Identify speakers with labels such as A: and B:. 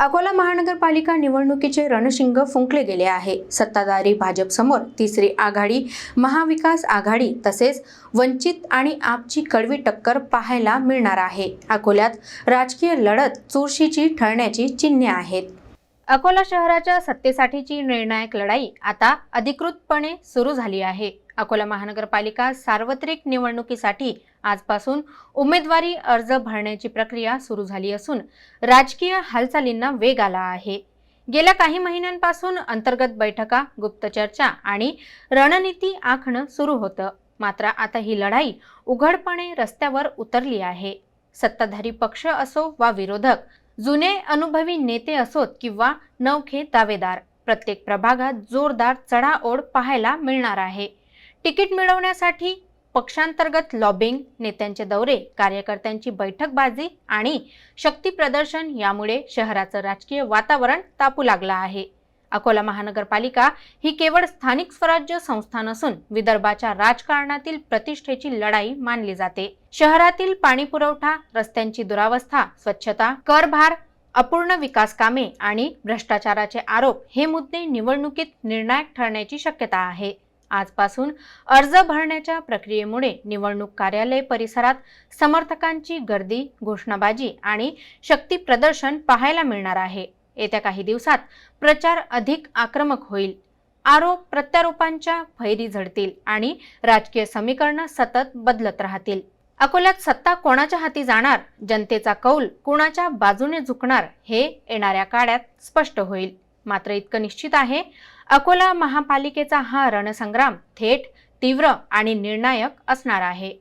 A: अकोला महानगरपालिका निवडणुकीचे रणशिंग फुंकले गेले आहे. सत्ताधारी भाजपसमोर तिसरी आघाडी महाविकास आघाडी तसेच वंचित आणि आपची कडवी टक्कर पाहायला मिळणार आहे. अकोल्यात राजकीय लढत चुरशीची ठरण्याची चिन्हे आहेत. अकोला शहराच्या सत्तेसाठीची निर्णायक लढाई आता अधिकृतपणे सुरू झाली आहे. अकोला महानगरपालिका सार्वत्रिक निवडणुकीसाठी आजपासून उमेदवारी अर्ज भरण्याची प्रक्रिया सुरू झाली असून राजकीय हालचालींना वेग आला आहे. गेल्या काही महिन्यांपासून अंतर्गत बैठका गुप्त चर्चा आणि रणनीती आखणं सुरू होतं. मात्र आता ही लढाई उघडपणे रस्त्यावर उतरली आहे. सत्ताधारी पक्ष असो वा विरोधक जुने अनुभवी नेते असोत किंवा नवखे दावेदार प्रत्येक प्रभागात जोरदार चढाओढ पाहायला मिळणार आहे. तिकीट मिळवण्यासाठी पक्षांतर्गत लॉबिंग नेत्यांचे दौरे कार्यकर्त्यांची बैठकबाजी आणि शक्ती प्रदर्शन यामुळे शहराचं राजकीय वातावरण तापू लागलं आहे. अकोला महानगरपालिका ही केवळ स्थानिक स्वराज्य संस्था नसून विदर्भाच्या राजकारणातील प्रतिष्ठेची लढाई मानली जाते. शहरातील पाणी पुरवठा रस्त्यांची दुरावस्था स्वच्छता करभार अपूर्ण विकास कामे आणि भ्रष्टाचाराचे आरोप हे मुद्दे निवडणुकीत निर्णायक ठरण्याची शक्यता आहे. आजपासून अर्ज भरण्याच्या प्रक्रियेमुळे निवडणूक कार्यालय परिसरात समर्थकांची गर्दी घोषणाबाजी आणि शक्ती प्रदर्शन पाहायला मिळणार आहे. येत्या काही दिवसात प्रचार अधिक आक्रमक होईल. आरोप प्रत्यारोपांच्या फैरी झडतील आणि राजकीय समीकरणं सतत बदलत राहतील. अकोल्यात सत्ता कोणाच्या हाती जाणार जनतेचा कौल कोणाच्या बाजूने झुकणार हे येणाऱ्या काळात स्पष्ट होईल. मात्र इतकं निश्चित आहे अकोला महापालिकेचा हा रणसंग्राम थेट तीव्र आणि निर्णायक असणार आहे.